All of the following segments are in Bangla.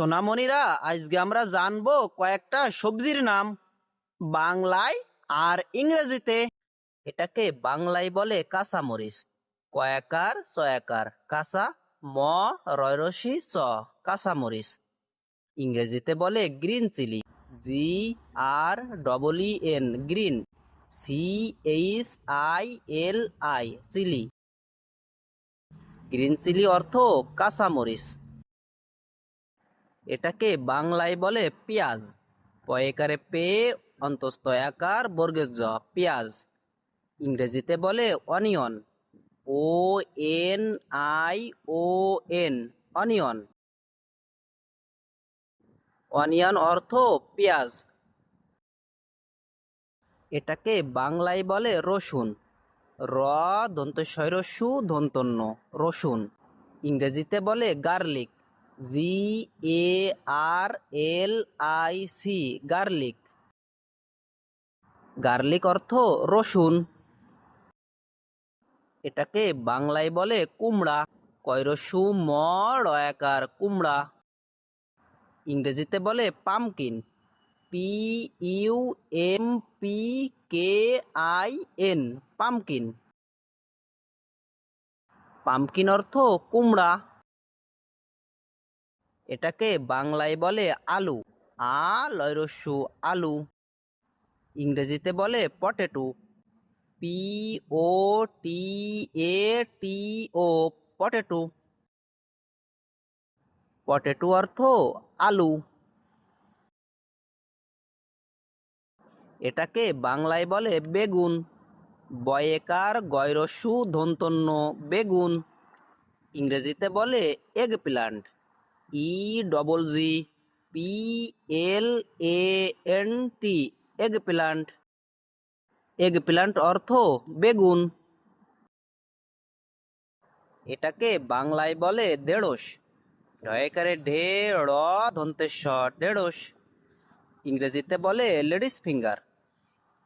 সোনামণিরা, আজকে আমরা জানব কয়েকটা সবজির নাম। বাংলায় আর ইংরেজিতে। এটাকে বাংলায় বলে কাঁচামরিচ। কয়াকার ছয়াকার কাঁচা, ম, রয়রসি, চ, কাঁচামরিচ। ইংরেজিতে বলে green chilli. G, R, double E, N, green. C, H, I, L, I, chilli. Green chilli অর্থ কাঁচামরিচ। এটাকে বাংলায় বলে পেঁয়াজ। পয়েকারে পে অন্তস্থ আকার বর্গের পেঁয়াজ। ইংরেজিতে বলে onion. O N I O N onion. Onion অর্থ পেঁয়াজ। এটাকে বাংলায় বলে রসুন। র দন্তস্বরস্যু দন্তন্য, রসুন। ইংরেজিতে বলে garlic. G A R L I C garlic garlic অর্থ রসুন। এটাকে বাংলায় বলে কুমড়া। কয়রসু ম রয়াকার কুমড়া। ইংরেজিতে বলে pumpkin. P U M P K I N pumpkin. Pumpkin অর্থ কুমড়া। এটাকে বাংলায় বলে আলু। আ লয়রস্যু আলু। ইংরেজিতে বলে potato. P, O, T, A, T, O, potato. Potato অর্থ আলু। এটাকে বাংলায় বলে বেগুন। বয়েকার গয়রস্যু ধন্তন্য বেগুন। ইংরেজিতে বলে eggplant E double G P L A N T eggplant eggplant অর্থ বেগুন। এটাকে বাংলায় বলে দেড়স ঢয়কারে ঢে ড় দন্তেশ্বর ঢেড়স। ইংরেজিতে বলে ladies finger.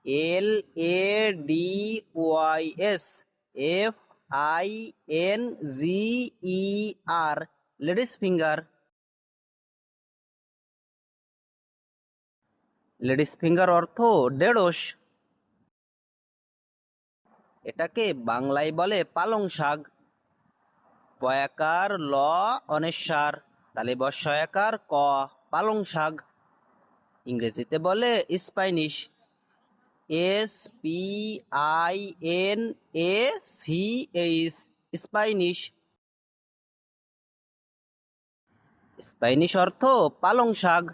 L A D Y S, F I N G E R, ladies finger. Ladies finger অর্থ ঢেঁড়স। এটাকে বাংলায় বলে পালং শাক। পয়াকার ল অনেশ্বর তাহলে বর্ষয়াকার ক পালং শাক। ইংরেজিতে বলে spinach. S P I N A C H, spinach. Spinach অর্থ পালং শাক।